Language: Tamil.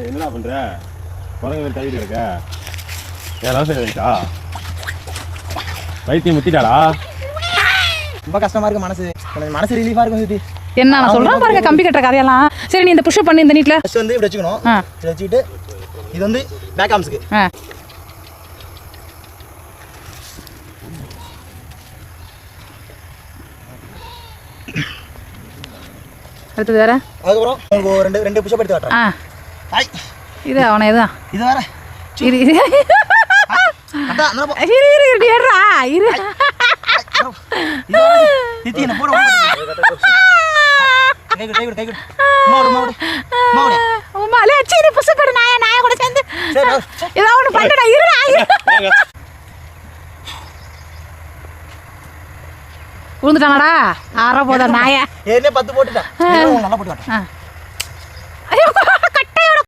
என்னடா பண்ற? குரங்கு மாதிரி தவிர இருக்க. ஏதாவது சரி வைக்கா வைத்தியம் முத்திட்டாடா? ரொம்ப கஷ்டமா இருக்கு மனசு. மனசு ரிலீஃபா இருக்கும் சுத்தி. என்ன நான் சொல்றேன் பாருங்க கம்பி கட்டுற கதையெல்லாம். சரி நீ இந்த புஷ்அப் பண்ணி இந்த நீட்ல ஃபர்ஸ்ட் வந்து இப்படி வச்சுக்கணும். இப்படி வச்சுக்கிட்டு இது வந்து பேக் ஆம்ஸுக்கு ஆ. அடுத்தது வேற? அதுக்கப்புறம் உங்களுக்கு ஒரு ரெண்டு ரெண்டு புஷ்அப் எடுத்து காட்டுறேன். இது அவனை இதுதான் இது வேற. இரு இரு. இரு இரு இரு ஏறா இரு. இது வேற. நித்தி என்ன போட கை கொடு கை கொடு கை கொடு. மாடு மாடு மாடு உமா லே சீரி புசு போடு நாயா நாயா கூட சேர்ந்து. சரி ஏதோ ஒன்று பண்ணுடா இருடா இரு. விழுந்துட்டானடா ஆற போதா நாயா. ஏற்கனவே பத்து போட்டுட்டேன். உங்களுக்கு நல்லா போட்டு